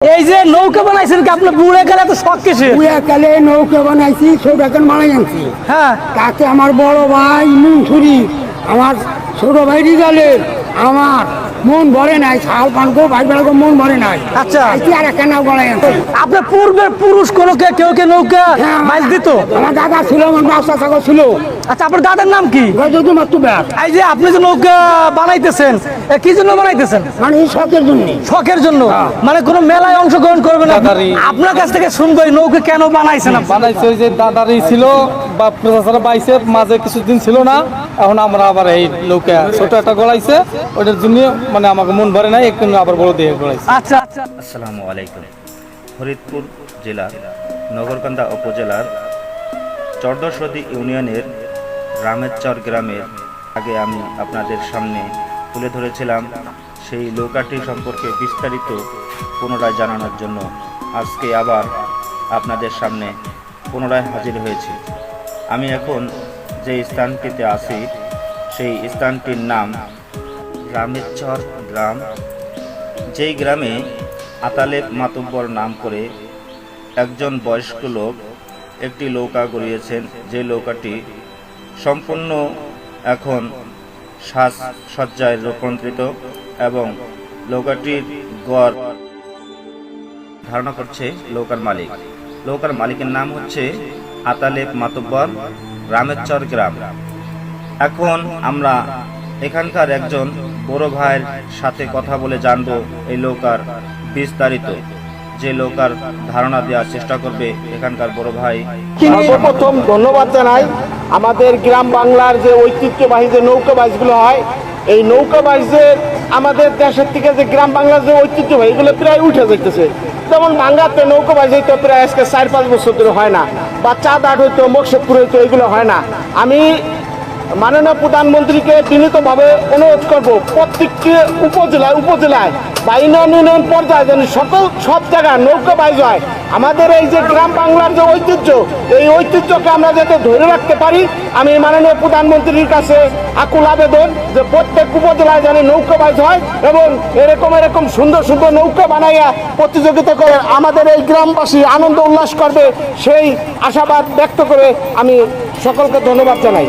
এই যে নৌকা বানাইছেন কি আপনি বুড়ে গেলে তো শখ কিসের? বুড়ে কালে নৌকা বানাইছি সব এখন মারা আনছি। হ্যাঁ। তাকে আমার বড় ভাই মুনসুরি আমার ছোট ভাই রিজালের আমার মন ভরে নাই শাল পান কো ভাই বেড়া মন ভরে নাই। আচ্ছা। আজকে আর একটা নাও গড়াই আনছি আপনার পূর্বের পুরুষ কোনো কে কেউ কে নৌকা হ্যাঁ, মাইল দিত? আমার দাদা ছিল আমার বাচ্চা থাকা ছিল। আচ্ছা আপনার দাদার নাম কি? গজু মাত্র ব্যাস। এই যে আপনি যে নৌকা বানাইতেছেন কি জন্য বানাইতেছেন? মানে এই শখের জন্য। শখের জন্য? মানে কোনো মেলায় অংশগ্রহণ করবেন। আপনার কাছ থেকে শুনব এই নৌকা কেন বানাইছেন আপনি? বানাইছে ওই যে দাদারই ছিল বা প্রশাসনের বাইছে মাঝে কিছুদিন ছিল না এখন আমরা আবার এই নৌকা ছোট একটা গলাইছে ওটার জন্য মানে আমাকে মন ভরে নাই একটু আবার বড় দিয়ে আচ্ছা আচ্ছা। আসসালামু আলাইকুম। ফরিদপুর জেলা নগরকান্দা উপজেলার চরদশরদী ইউনিয়নের রামেরচর গ্রামের আগে আমি আপনাদের সামনে তুলে ধরেছিলাম সেই নৌকাটি সম্পর্কে বিস্তারিত পুনরায় জানানোর জন্য আজকে আবার আপনাদের সামনে পুনরায় হাজির হয়েছি। আমি এখন যে স্থানটিতে আছি সেই স্থানটির নাম রামেরচর গ্রাম। যেই গ্রামে আতালেব মাতব্বর নাম করে একজন বয়স্ক লোক একটি নৌকা গড়িয়েছেন, যে নৌকাটি সম্পূর্ণ এখন সাজ সজ্জায় রূপান্তরিত এবং নৌকাটির গড় ধারণা করছে নৌকার মালিক। নৌকার মালিকের নাম হচ্ছে আতালেব মাতব্বর রামেশ্বর গ্রাম। এখন আমরা এখানকার একজন বড় ভাইয়ের সাথে কথা বলে জানব এই নৌকার বিস্তারিত। যে নৌকার ধারণা দেওয়ার চেষ্টা করবে এখানকার বড় ভাই। সর্বপ্রথম ধন্যবাদ জানাই আমাদের গ্রাম বাংলার যে ঐতিহ্যবাহী যে নৌকা বাইচগুলো হয়, এই নৌকা বাইচের আমাদের দেশের থেকে যে গ্রাম বাংলার যে ঐতিহ্যবাহী, এগুলো প্রায় উঠে যাইতেছে। যেমন ভাঙ্গাতে নৌকা বাইচ হইতো প্রায় আজকে চার পাঁচ বছর ধরে হয় না, বা চাঁদ আট হইতো, মকসেদপুর হইতো, এগুলো হয় না। আমি মাননীয় প্রধানমন্ত্রীকে বিনীতভাবে অনুরোধ করব, প্রত্যেকটি উপজেলায় উপজেলায় বা ইউনিয়ন ইউনিয়ন পর্যায়ে যেন সকল, সব জায়গায় নৌকা বাইজ হয়। আমাদের এই যে গ্রাম বাংলার যে ঐতিহ্য, এই ঐতিহ্যকে আমরা যাতে ধরে রাখতে পারি, আমি মাননীয় প্রধানমন্ত্রীর কাছে আকুল আবেদন যে প্রত্যেক উপজেলায় যেন নৌকা বাইজ হয় এবং এরকম এরকম সুন্দর সুন্দর নৌকা বানাইয়া প্রতিযোগিতা করে আমাদের এই গ্রামবাসী আনন্দ উল্লাস করবে, সেই আশাবাদ ব্যক্ত করে আমি সকলকে ধন্যবাদ জানাই।